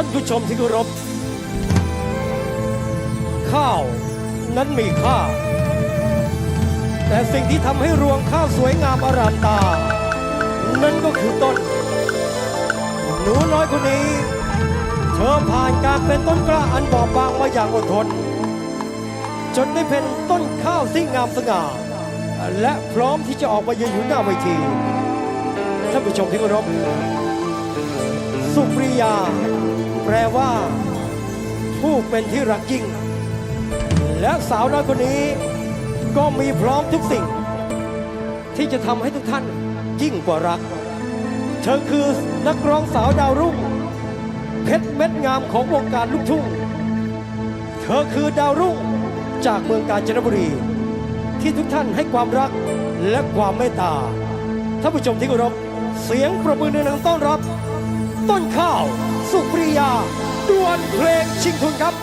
ท่านผู้ชมที่เคารพข้าวนั้นมีค่า แต่สิ่งที่ทำให้รวงข้าวสวยงามอารามตา นั่นก็คือต้น หนูน้อยคนนี้ เธอผ่านการเป็นต้นกล้าอันบอบบางมาอย่างอดทน จนได้เป็นต้นข้าวที่งามสง่า และพร้อมที่จะออกมายืนอยู่หน้าเวทีท่านผู้ชมที่เคารพสุปริยา แปลว่า ผู้เป็นที่รักยิ่ง และสาวน้อยคนนี้ก็มีพร้อมทุกสิ่ง ที่จะทำให้ทุกท่านยิ่งกว่ารัก เธอคือนักร้องสาวดาวรุ่ง เพชรเม็ดงามของวงการลูกทุ่ง เธอคือดาวรุ่งจากเมืองกาญจนบุรี ที่ทุกท่านให้ความรักและความเมตตาท่านผู้ชมที่เคารพเสียงประมือหนึ่งต้อนรับ ต้นข้าว เพลงชิงทุนครับ